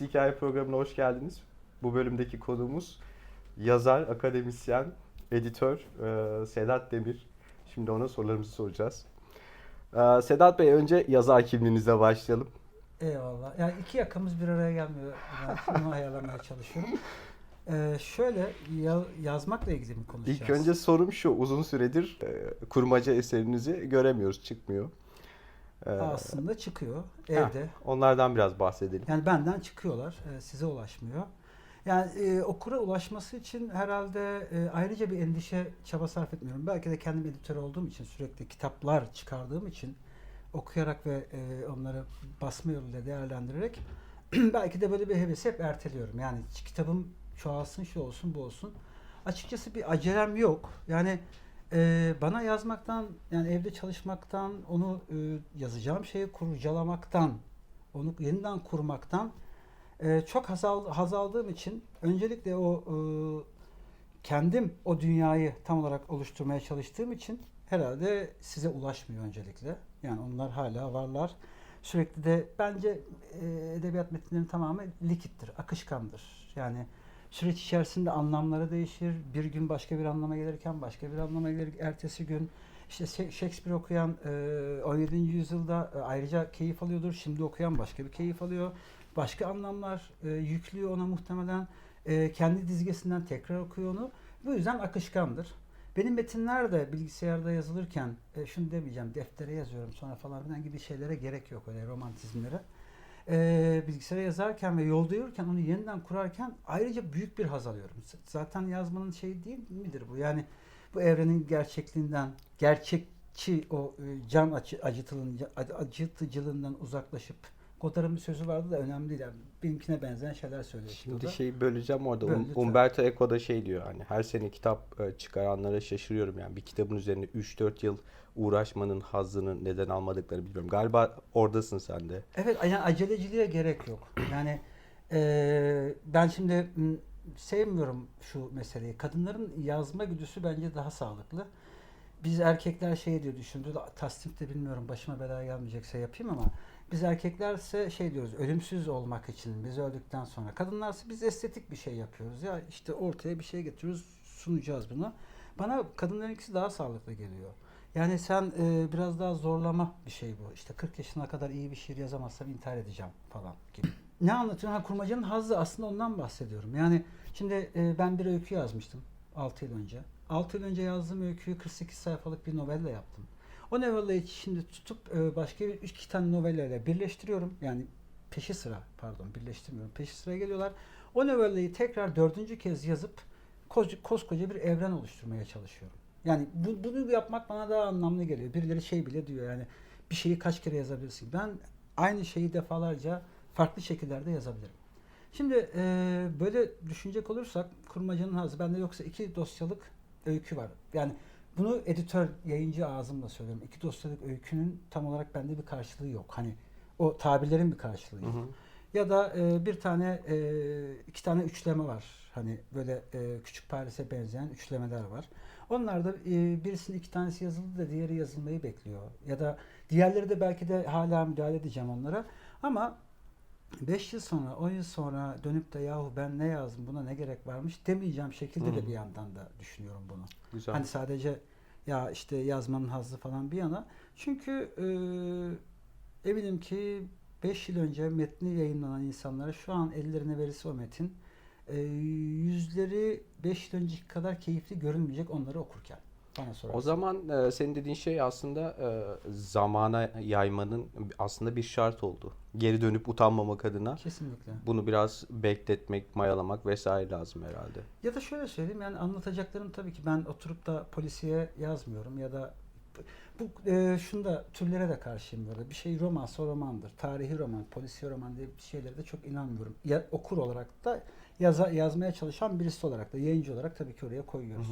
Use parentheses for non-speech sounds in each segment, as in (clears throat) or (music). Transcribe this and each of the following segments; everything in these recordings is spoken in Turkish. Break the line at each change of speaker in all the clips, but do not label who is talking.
Sesli Hikaye programına hoş geldiniz. Bu bölümdeki konuğumuz yazar, akademisyen, editör e, Sedat Demir. Şimdi ona sorularımızı soracağız. E, Sedat Bey önce yazar kimliğinizle başlayalım.
Eyvallah. Yani iki yakamız bir araya gelmiyor. Ben bunu ayarlamaya çalışıyorum. Ee, şöyle ya- yazmakla ilgili mi konuşacağız?
İlk önce sorum şu, uzun süredir e, kurmaca eserinizi göremiyoruz, çıkmıyor. E,
aslında çıkıyor
heh,
evde.
onlardan biraz bahsedelim.
Yani benden çıkıyorlar. e, size ulaşmıyor. Yani e, okura ulaşması için herhalde e, ayrıca bir endişe çaba sarf etmiyorum. Belki de kendim editör olduğum için sürekli kitaplar çıkardığım için okuyarak ve e, onları basma yoluyla değerlendirerek (clears throat) belki de böyle bir hevesi hep erteliyorum. Yani kitabım çoğalsın, şu olsun, bu olsun. Açıkçası bir acelem yok. Yani e, bana yazmaktan, yani evde çalışmaktan, onu e, yazacağım şeyi kurcalamaktan, onu yeniden kurmaktan e, çok haz, al- haz aldığım için öncelikle o e, kendim o dünyayı tam olarak oluşturmaya çalıştığım için herhalde size ulaşmıyor öncelikle. Yani onlar hala varlar. Sürekli de bence e, edebiyat metinlerinin tamamı likittir, akışkandır. Yani süreç içerisinde anlamları değişir. Bir gün başka bir anlama gelirken başka bir anlama gelir. Ertesi gün işte Shak- Shakespeare okuyan e, 17. yüzyılda e, ayrıca keyif alıyordur. Şimdi okuyan başka bir keyif alıyor. Başka anlamlar e, yüklüyor ona muhtemelen. E, kendi dizgesinden tekrar okuyor onu. Bu yüzden akışkandır. Benim metinler de bilgisayarda yazılırken e, şunu demeyeceğim deftere yazıyorum sonra falan filan gibi şeylere gerek yok öyle romantizmlere. E, bilgisayara yazarken ve yolda yürürken onu yeniden kurarken ayrıca büyük bir haz alıyorum. Zaten yazmanın şeyi değil midir bu? Yani bu evrenin gerçekliğinden, gerçekçi o e, can acı, acıtıcılığından uzaklaşıp Godard'ın bir sözü vardı da önemli değil. Yani benimkine benzeyen şeyler söylüyor.
Şimdi
da.
şey böleceğim orada.
Böl,
Um-
lütfen.
Umberto Eco da şey diyor hani her sene kitap e, çıkaranlara şaşırıyorum yani bir kitabın üzerine 3-4 yıl uğraşmanın hazzını neden almadıkları bilmiyorum. Galiba oradasın sen de.
Evet yani aceleciliğe gerek yok. Yani eee, ben şimdi sevmiyorum şu meseleyi. Kadınların yazma güdüsü bence daha sağlıklı. Biz erkekler şey diyor düşündü tasdik de bilmiyorum başıma bela gelmeyecekse yapayım ama biz erkeklerse şey diyoruz ölümsüz olmak için biz öldükten sonra. Kadınlarsa biz estetik bir şey yapıyoruz ya işte ortaya bir şey getiriyoruz sunacağız bunu. Bana kadınların ikisi daha sağlıklı geliyor. Yani sen e, biraz daha zorlama bir şey bu. İşte 40 yaşına kadar iyi bir şiir yazamazsam intihar edeceğim falan gibi. Ne anlatıyorum? Ha, kurmacanın hazzı aslında ondan bahsediyorum. Yani şimdi e, ben bir öykü yazmıştım 6 yıl önce. 6 yıl önce yazdığım öyküyü 48 sayfalık bir novella yaptım. O novellayı şimdi tutup e, başka bir üç iki tane novellayla birleştiriyorum. Yani peşi sıra pardon birleştirmiyorum. Peşi sıra geliyorlar. O novellayı tekrar dördüncü kez yazıp koskoca bir evren oluşturmaya çalışıyorum. Yani bu, bunu yapmak bana daha anlamlı geliyor. Birileri şey bile diyor yani bir şeyi kaç kere yazabilirsin. Ben aynı şeyi defalarca farklı şekillerde yazabilirim. Şimdi e, böyle düşünecek olursak kurmacanın hazı bende yoksa iki dosyalık öykü var. Yani bunu editör, yayıncı ağzımla söylüyorum. İki dosyalık öykünün tam olarak bende bir karşılığı yok. Hani o tabirlerin bir karşılığı yok. Ya da e, bir tane, e, iki tane üçleme var. Hani böyle e, küçük Paris'e benzeyen üçlemeler var. Onlar da e, birisinin iki tanesi yazıldı da diğeri yazılmayı bekliyor. Ya da diğerleri de belki de hala müdahale edeceğim onlara. Ama 5 yıl sonra, 10 yıl sonra dönüp de yahu ben ne yazdım buna ne gerek varmış demeyeceğim şekilde de bir yandan da düşünüyorum bunu.
Güzel.
Hani sadece ya işte yazmanın hazzı falan bir yana. Çünkü e, eminim ki 5 yıl önce metni yayınlanan insanlara şu an ellerine verirse o metin e, yüzleri 5 yıl önceki kadar keyifli görünmeyecek onları okurken. Bana sorarsan.
O zaman e, senin dediğin şey aslında e, zamana yaymanın aslında bir şart oldu. Geri dönüp utanmamak adına
Kesinlikle.
bunu biraz bekletmek, mayalamak vesaire lazım herhalde.
Ya da şöyle söyleyeyim yani anlatacaklarım tabii ki ben oturup da polisiye yazmıyorum ya da bu e, şunda türlere de karşıyım böyle. Bir şey romansa romandır. Tarihi roman, polisiye roman diye bir şeylere de çok inanmıyorum. Ya, okur olarak da yaza, yazmaya çalışan birisi olarak da yayıncı olarak tabii ki oraya koyuyoruz.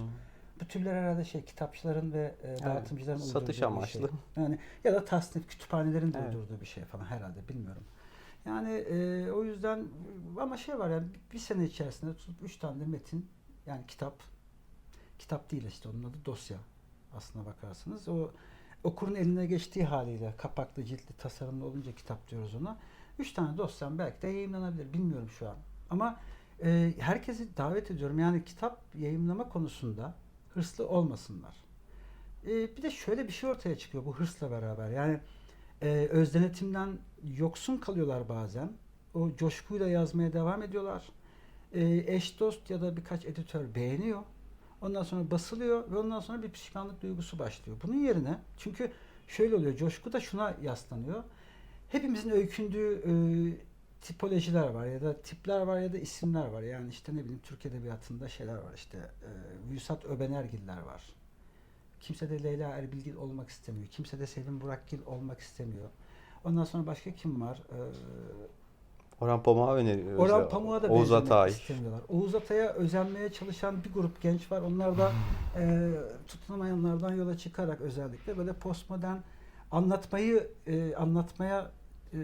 Bu türler herhalde şey kitapçıların ve e, dağıtımcıların
satış
uydurduğu bir
amaçlı.
Şey. Yani ya da tasnif kütüphanelerin
Evet.
uydurduğu bir şey falan herhalde bilmiyorum. Yani e, o yüzden ama şey var yani bir sene içerisinde tutup üç tane de metin yani kitap kitap değil işte onun adı dosya aslına bakarsanız o okurun eline geçtiği haliyle kapaklı ciltli tasarımlı olunca kitap diyoruz ona 3 tane dosyam belki de yayınlanabilir. Bilmiyorum şu an. Ama e, herkesi davet ediyorum. Yani kitap yayınlama konusunda hırslı olmasınlar. E, bir de şöyle bir şey ortaya çıkıyor bu hırsla beraber. Yani e, öz denetimden yoksun kalıyorlar bazen. O coşkuyla yazmaya devam ediyorlar. E, eş dost ya da birkaç editör beğeniyor. Ondan sonra basılıyor ve ondan sonra bir pişmanlık duygusu başlıyor. Bunun yerine çünkü şöyle oluyor. Coşku da şuna yaslanıyor. Hepimizin öykündüğü e, tipolojiler var ya da tipler var ya da isimler var. Yani işte ne bileyim Türk Edebiyatı'nda şeyler var işte e, Vüsat Öbenergiller var. Kimse de Leyla Erbilgil olmak istemiyor. Kimse de Sevim Burakgil olmak istemiyor. Ondan sonra başka kim var? Ee,
Orhan Pamuk'a öneriyoruz.
Orhan. Pamuk'a da
Oğuz Atay.
istemiyorlar. Oğuz Atay'a özenmeye çalışan bir grup genç var. Onlar da e, tutunamayanlardan yola çıkarak özellikle böyle postmodern anlatmayı e, anlatmaya e,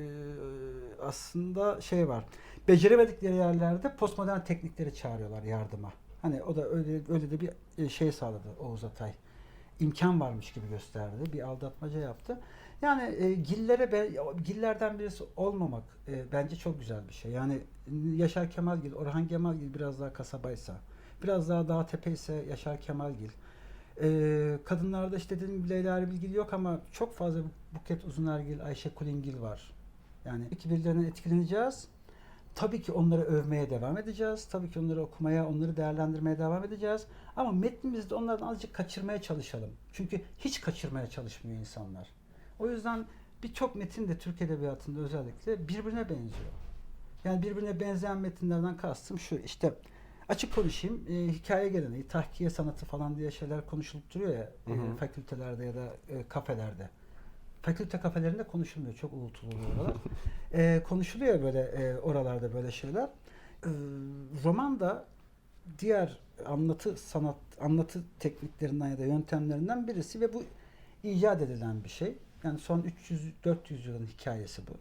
aslında şey var. Beceremedikleri yerlerde postmodern teknikleri çağırıyorlar yardıma. Hani o da öyle öyle de bir e, şey sağladı Oğuz Atay. İmkan varmış gibi gösterdi. Bir aldatmaca yaptı. Yani e, gillere be, gillerden birisi olmamak e, bence çok güzel bir şey. Yani Yaşar Kemalgil, Orhan Kemalgil biraz daha kasabaysa, biraz daha dağ tepe ise Yaşar Kemalgil. E, kadınlarda işte dediğim gibi Leyla Erbilgil yok ama çok fazla Buket Uzunergil, Ayşe Kulingil var. Yani iki birbirlerinden etkileneceğiz. Tabii ki onları övmeye devam edeceğiz. Tabii ki onları okumaya, onları değerlendirmeye devam edeceğiz. Ama metnimizde onlardan azıcık kaçırmaya çalışalım. Çünkü hiç kaçırmaya çalışmıyor insanlar. O yüzden birçok metin de Türk Edebiyatı'nda özellikle birbirine benziyor. Yani birbirine benzeyen metinlerden kastım şu işte açık konuşayım e, hikaye geleneği, tahkiye sanatı falan diye şeyler konuşulup duruyor ya
Hı hı.
e, fakültelerde ya da e, kafelerde. Fakülte kafelerinde konuşulmuyor. Çok uğultulu oralar. (laughs) e, konuşuluyor böyle e, oralarda böyle şeyler. E, roman da diğer anlatı sanat anlatı tekniklerinden ya da yöntemlerinden birisi ve bu icat edilen bir şey. Yani son 300-400 yılın hikayesi bu.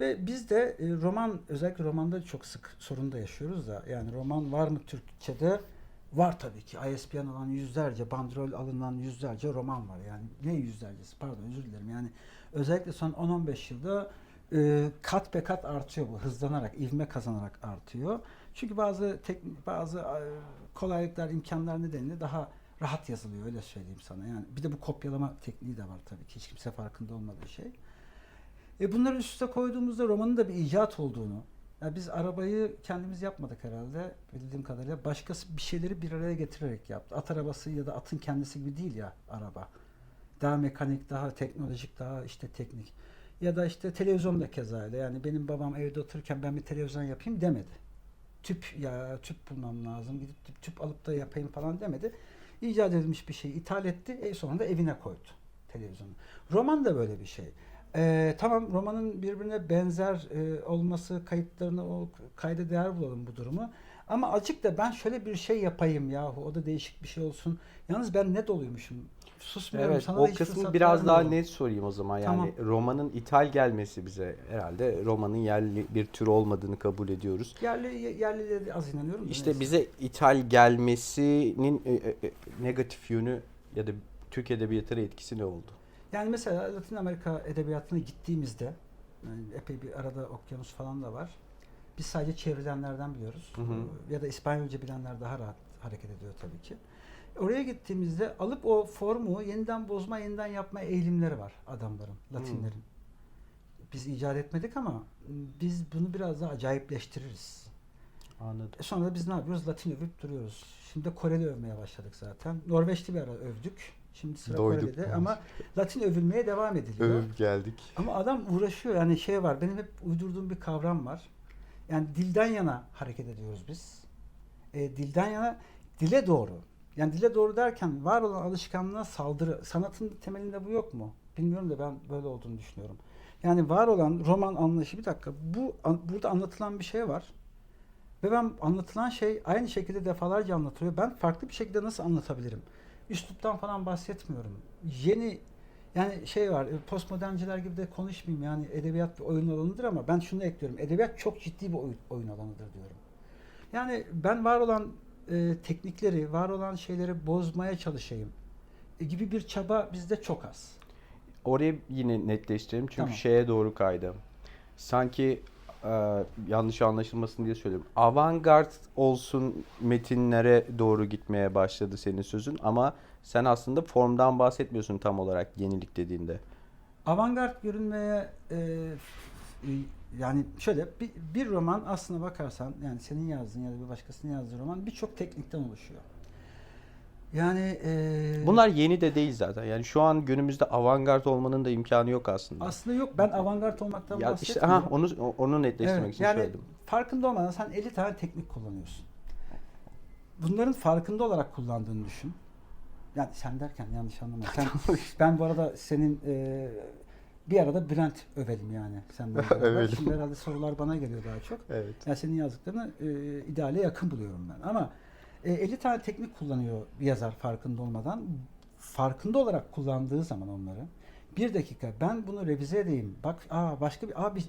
Ve biz de e, roman özellikle romanda çok sık sorun da yaşıyoruz da yani roman var mı Türkçe'de? Var tabii ki. ISBN alan yüzlerce, bandrol alınan yüzlerce roman var. Yani ne yüzlercesi? Pardon özür dilerim. Yani özellikle son 10-15 yılda e, kat be kat artıyor bu. Hızlanarak, ivme kazanarak artıyor. Çünkü bazı teknik, bazı e, kolaylıklar, imkanlar nedeniyle daha rahat yazılıyor öyle söyleyeyim sana. Yani bir de bu kopyalama tekniği de var tabii ki. Hiç kimse farkında olmadığı şey. E bunları üst üste koyduğumuzda romanın da bir icat olduğunu, ya biz arabayı kendimiz yapmadık herhalde bildiğim kadarıyla. Başkası bir şeyleri bir araya getirerek yaptı. At arabası ya da atın kendisi gibi değil ya araba. Daha mekanik, daha teknolojik, daha işte teknik. Ya da işte televizyon da keza. Yani benim babam evde otururken ben bir televizyon yapayım demedi. Tüp ya tüp bulmam lazım. Gidip tüp, tüp alıp da yapayım falan demedi. İcat edilmiş bir şeyi ithal etti. E sonra da evine koydu televizyonu. Roman da böyle bir şey. Ee, tamam romanın birbirine benzer e, olması kayıtlarını o kayda değer bulalım bu durumu. Ama azıcık da ben şöyle bir şey yapayım yahu o da değişik bir şey olsun. Yalnız ben ne doluymuşum. Susmuyorum
Evet,
sana da
o
hiç
kısmı biraz daha net sorayım o zaman. Yani
Tamam.
romanın ithal gelmesi bize herhalde romanın yerli bir tür olmadığını kabul ediyoruz.
Yerli de az inanıyorum. da
İşte
neyse.
bize ithal gelmesinin e, e, e, negatif yönü ya da Türk edebiyatına etkisi ne oldu?
Yani mesela Latin Amerika edebiyatına gittiğimizde yani epey bir arada okyanus falan da var. Biz sadece çevrilenlerden biliyoruz.
Hı hı.
Ya da İspanyolca bilenler daha rahat hareket ediyor tabii ki. Oraya gittiğimizde alıp o formu yeniden bozma, yeniden yapma eğilimleri var adamların, Latinlerin. Biz icat etmedik ama biz bunu biraz daha acayipleştiririz.
Anladım.
E Sonra da biz ne yapıyoruz? Latin övüp duruyoruz. Şimdi Koreli övmeye başladık zaten. Norveçli bir ara övdük. Şimdi sıra
Doyduk
Kore'de
bence.
ama Latin övülmeye devam ediliyor.
Övüp geldik.
Ama adam uğraşıyor. Yani şey var. Benim hep uydurduğum bir kavram var. Yani dilden yana hareket ediyoruz biz. E, dilden yana dile doğru. Yani dile doğru derken var olan alışkanlığa saldırı. Sanatın temelinde bu yok mu? Bilmiyorum da ben böyle olduğunu düşünüyorum. Yani var olan roman anlayışı bir dakika. Bu an- burada anlatılan bir şey var. Ve ben anlatılan şey aynı şekilde defalarca anlatılıyor. Ben farklı bir şekilde nasıl anlatabilirim? Üsluptan falan bahsetmiyorum. Yeni yani şey var, e, postmodernciler gibi de konuşmayayım yani edebiyat bir oyun alanıdır ama ben şunu ekliyorum. Edebiyat çok ciddi bir oyun, oyun alanıdır diyorum. Yani ben var olan e, teknikleri, var olan şeyleri bozmaya çalışayım e, gibi bir çaba bizde çok az.
Orayı yine netleştirelim çünkü
Tamam.
şeye doğru kaydı. sanki e, yanlış anlaşılmasın diye söylüyorum. Avantgard olsun metinlere doğru gitmeye başladı senin sözün ama sen aslında formdan bahsetmiyorsun tam olarak yenilik dediğinde.
Avantgard görünmeye e, e, yani şöyle bir, bir roman aslına bakarsan yani senin yazdığın ya da bir başkasının yazdığı roman birçok teknikten oluşuyor. Yani e,
Bunlar yeni de değil zaten. Yani şu an günümüzde avantgard olmanın da imkanı yok aslında.
aslında yok ben avantgard olmaktan
ya işte
bahsetmiyorum.
ha onu onu netleştirmek
Evet,
için
yani
söyledim.
farkında olmadan sen 50 tane teknik kullanıyorsun. Bunların farkında olarak kullandığını düşün. Yani sen derken yanlış anlama. Sen, (laughs) ben bu arada senin e, bir arada Bülent övelim yani. Sen (laughs) beraber.
Övelim.
Şimdi herhalde sorular bana geliyor daha çok.
Evet.
Yani senin yazdıklarını e, ideale yakın buluyorum ben. Ama e, 50 tane teknik kullanıyor yazar farkında olmadan. Farkında olarak kullandığı zaman onları bir dakika ben bunu revize edeyim. Bak aa başka bir abi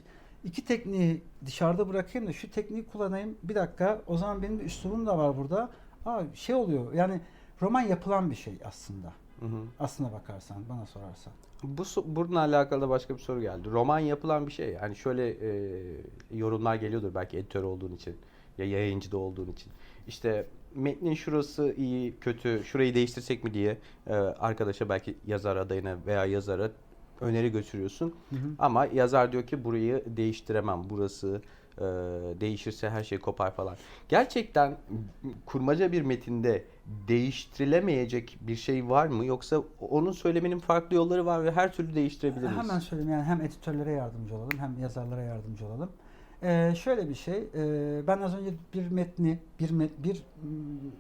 iki tekniği dışarıda bırakayım da şu tekniği kullanayım. Bir dakika o zaman benim bir üslubum da var burada. Aa şey oluyor yani roman yapılan bir şey aslında.
Hı hı.
Aslına bakarsan bana sorarsan.
Bu bununla alakalı da başka bir soru geldi. Roman yapılan bir şey. Yani şöyle e, yorumlar geliyordur belki editör olduğun için ya yayıncı da olduğun için. İşte metnin şurası iyi, kötü, şurayı değiştirsek mi diye e, arkadaşa belki yazar adayına veya yazara öneri götürüyorsun.
Hı hı.
Ama yazar diyor ki burayı değiştiremem. Burası e, değişirse her şey kopar falan. Gerçekten kurmaca bir metinde değiştirilemeyecek bir şey var mı? Yoksa onun söylemenin farklı yolları var ve her türlü değiştirebilir miyiz?
Hemen söyleyeyim yani hem editörlere yardımcı olalım hem yazarlara yardımcı olalım. Ee, şöyle bir şey, e, ben az önce bir metni, bir met, bir mm,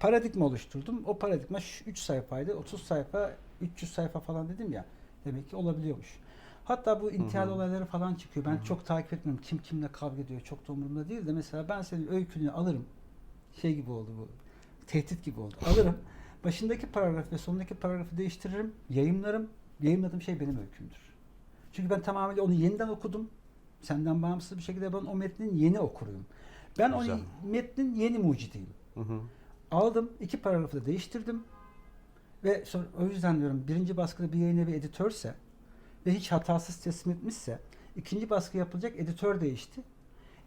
paradigma oluşturdum. O paradigma 3 sayfaydı, 30 sayfa, 300 sayfa falan dedim ya. Demek ki olabiliyormuş. Hatta bu intihal
Hı hı.
olayları falan çıkıyor. Ben
Hı hı.
çok takip etmiyorum. Kim kimle kavga ediyor çok da umurumda değil de mesela ben senin öykünü alırım. Şey gibi oldu bu. Tehdit gibi oldu. Alırım. (laughs) Başındaki paragraf ve sonundaki paragrafı değiştiririm, yayımlarım. Yayımladığım şey benim öykümdür. Çünkü ben tamamıyla onu yeniden okudum. Senden bağımsız bir şekilde ben o metnin yeni okuruyum. Ben
Güzel.
o metnin yeni mucidiyim.
Hı hı.
Aldım, iki paragrafı da değiştirdim. Ve sonra, o yüzden diyorum birinci baskıda bir yayın evi editörse ve hiç hatasız teslim etmişse ikinci baskı yapılacak editör değişti.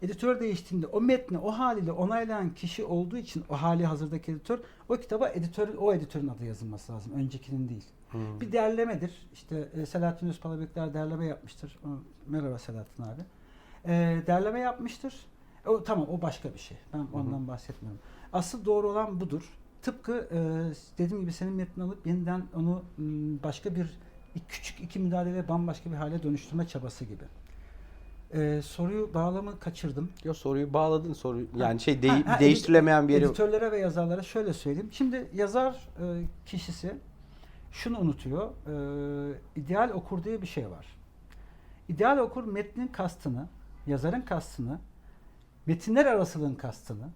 Editör değiştiğinde o metni o haliyle onaylayan kişi olduğu için o hali hazırdaki editör o kitaba editör o editörün adı yazılması lazım. Öncekinin değil.
Hı.
Bir derlemedir. İşte e, Selahattin Özpalabekler derleme yapmıştır. Merhaba Selahattin abi. E, derleme yapmıştır. O tamam o başka bir şey. Ben ondan bahsetmiyorum. Asıl doğru olan budur. Tıpkı e, dediğim gibi senin metnini alıp yeniden onu m, başka bir küçük iki müdahale bambaşka bir hale dönüştürme çabası gibi. E, soruyu bağlamı kaçırdım.
Yo soruyu bağladın soruyu. Yani şey
Ha,
deği-
ha,
değiştirilemeyen bir yeri.
Editörlere ve yazarlara şöyle söyleyeyim. Şimdi yazar e, kişisi şunu unutuyor. E, ideal okur diye bir şey var. İdeal okur metnin kastını, yazarın kastını, metinler arasılığın kastını,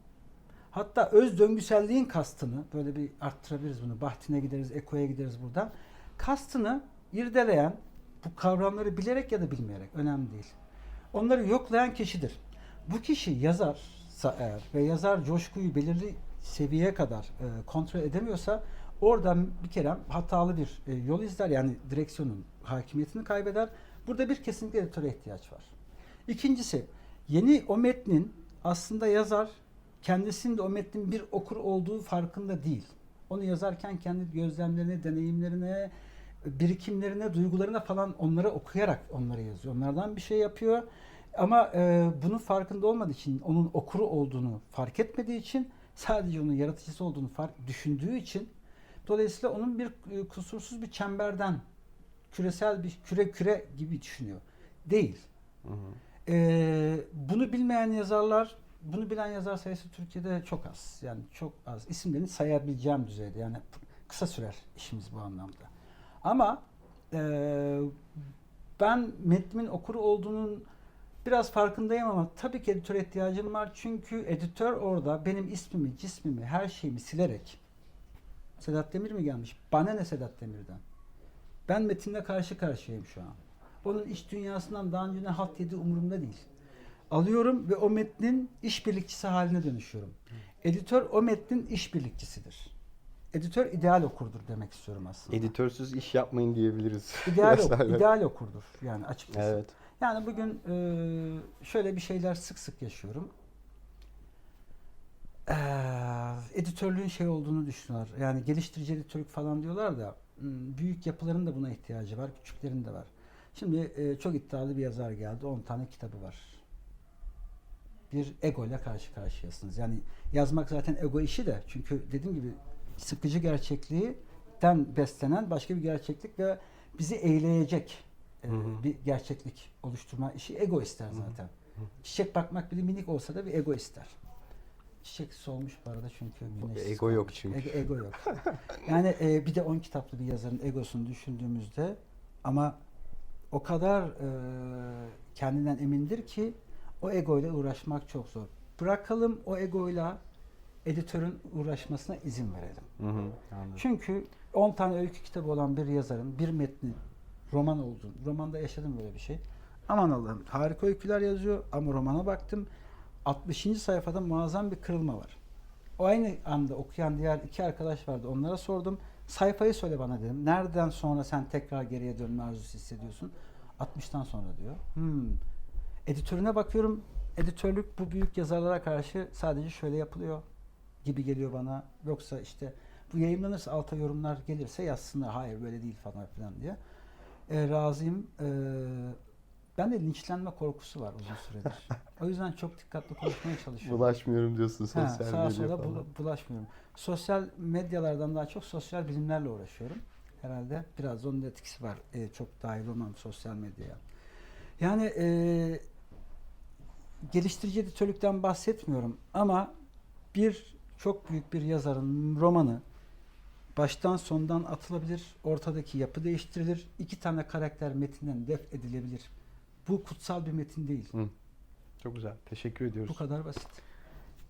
hatta öz döngüselliğin kastını, böyle bir arttırabiliriz bunu. Bahtine gideriz, Eko'ya gideriz buradan. Kastını irdeleyen, bu kavramları bilerek ya da bilmeyerek, önemli değil. Onları yoklayan kişidir. Bu kişi yazarsa eğer ve yazar coşkuyu belirli seviyeye kadar e, kontrol edemiyorsa oradan bir kere hatalı bir e, yol izler. Yani direksiyonun hakimiyetini kaybeder. Burada bir kesinlikle editöre ihtiyaç var. İkincisi yeni o metnin aslında yazar kendisinin de o metnin bir okur olduğu farkında değil. Onu yazarken kendi gözlemlerine, deneyimlerine, birikimlerine, duygularına falan onları okuyarak onları yazıyor. Onlardan bir şey yapıyor. Ama e, bunun farkında olmadığı için, onun okuru olduğunu fark etmediği için, sadece onun yaratıcısı olduğunu fark düşündüğü için, dolayısıyla onun bir e, kusursuz bir çemberden, küresel bir küre küre gibi düşünüyor. Değil.
Hı hı.
Ee, bunu bilmeyen yazarlar, bunu bilen yazar sayısı Türkiye'de çok az. Yani çok az. İsimlerini sayabileceğim düzeyde. Yani kısa sürer işimiz bu anlamda. Ama e, ben metnimin okuru olduğunun biraz farkındayım ama tabii ki editöre ihtiyacım var. Çünkü editör orada benim ismimi, cismimi, her şeyimi silerek Sedat Demir mi gelmiş? Bana ne Sedat Demir'den? Ben metinle karşı karşıyayım şu an. Onun iç dünyasından daha önce ne halt yediği umurumda değil. Alıyorum ve o metnin işbirlikçisi haline dönüşüyorum. Editör o metnin işbirlikçisidir. Editör ideal okurdur demek istiyorum aslında.
Editörsüz iş yapmayın diyebiliriz. (laughs)
İdeal, ok- ideal okurdur yani açıkçası.
Evet.
Yani bugün e, şöyle bir şeyler sık sık yaşıyorum. Eee, editörlüğün şey olduğunu düşünüyorlar. Yani geliştirici editörlük falan diyorlar da büyük yapıların da buna ihtiyacı var, küçüklerin de var. Şimdi e, çok iddialı bir yazar geldi. 10 tane kitabı var. Bir ego ile karşı karşıyasınız. Yani yazmak zaten ego işi de. Çünkü dediğim gibi sıkıcı gerçekliğinden beslenen başka bir gerçeklik ve bizi eğleyecek e,
Hı hı.
bir gerçeklik oluşturma işi ego ister zaten. Çiçek bakmak bile minik olsa da bir ego ister. Çiçek solmuş bu arada çünkü güneşsiz
Ego yok çünkü.
Ego, ego yok. yani e, bir de 10 kitaplı bir yazarın egosunu düşündüğümüzde ama o kadar e, kendinden emindir ki o egoyla uğraşmak çok zor. Bırakalım o egoyla editörün uğraşmasına izin verelim.
Hı hı, anladım.
Çünkü 10 tane öykü kitabı olan bir yazarın bir metni roman olduğunu, romanda yaşadım böyle bir şey. Aman Allah'ım harika öyküler yazıyor ama romana baktım 60. sayfada muazzam bir kırılma var. O aynı anda okuyan diğer iki arkadaş vardı. Onlara sordum. Sayfayı söyle bana dedim. Nereden sonra sen tekrar geriye dönme arzusu hissediyorsun? 60'tan sonra diyor. Hmm. Editörüne bakıyorum. Editörlük bu büyük yazarlara karşı sadece şöyle yapılıyor gibi geliyor bana. Yoksa işte bu yayınlanırsa alta yorumlar gelirse yazsınlar. Hayır böyle değil falan filan diye. E, razıyım. E, ben de linçlenme korkusu var uzun süredir. (laughs) o yüzden çok dikkatli konuşmaya çalışıyorum.
Bulaşmıyorum diyorsun
Ha,
sosyal
sağa
medya
sola
falan.
bula- bulaşmıyorum. Sosyal medyalardan daha çok sosyal bilimlerle uğraşıyorum. Herhalde biraz onun etkisi var. E, çok dahil olmam sosyal medyaya. Yani e, geliştirici editörlükten bahsetmiyorum ama bir çok büyük bir yazarın romanı baştan sondan atılabilir, ortadaki yapı değiştirilir, iki tane karakter metinden def edilebilir. Bu kutsal bir metin değil.
Çok güzel. Teşekkür ediyoruz.
Bu kadar basit.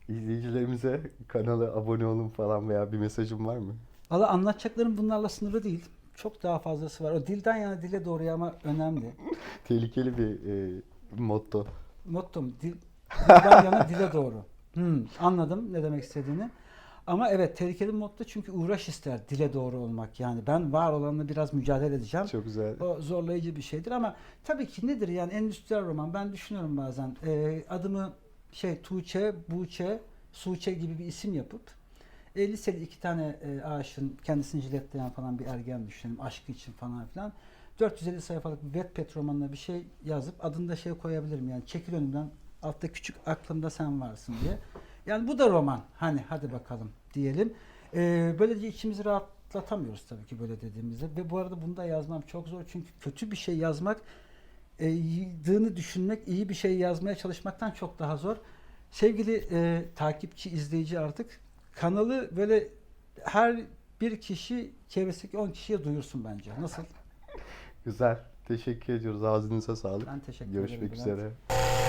İzleyicilerimize kanala abone olun falan veya bir mesajın var mı?
Valla anlatacaklarım bunlarla sınırlı değil. Çok daha fazlası var. O dilden yana dile doğru ama önemli. (laughs)
Tehlikeli bir e, motto.
Mottom dil, dilden yana dile doğru. Hmm, anladım ne demek istediğini. Ama evet tehlikeli motto çünkü uğraş ister dile doğru olmak. Yani ben var olanla biraz mücadele edeceğim.
Çok güzel.
O zorlayıcı bir şeydir ama tabii ki nedir yani endüstriyel roman ben düşünüyorum bazen Ee, adımı şey Tuğçe, Buğçe, Suçe gibi bir isim yapıp e, liseli iki tane e, aşığın kendisini jiletleyen falan bir ergen düşünelim aşkı için falan filan 450 sayfalık bir Wattpad romanına bir şey yazıp adında şey koyabilirim yani çekil önümden altta küçük aklımda sen varsın diye. Yani bu da roman hani hadi bakalım diyelim. Ee, böylece içimizi rahatlatamıyoruz tabii ki böyle dediğimizde ve bu arada bunu da yazmam çok zor çünkü kötü bir şey yazmak e, yıldığını düşünmek iyi bir şey yazmaya çalışmaktan çok daha zor. Sevgili e, takipçi, izleyici artık kanalı böyle her bir kişi çevresindeki 10 kişiye duyursun bence. Nasıl? (laughs)
Güzel. Teşekkür ediyoruz. Ağzınıza sağlık.
Ben teşekkür
Görüşmek
ederim. Bülent.
üzere.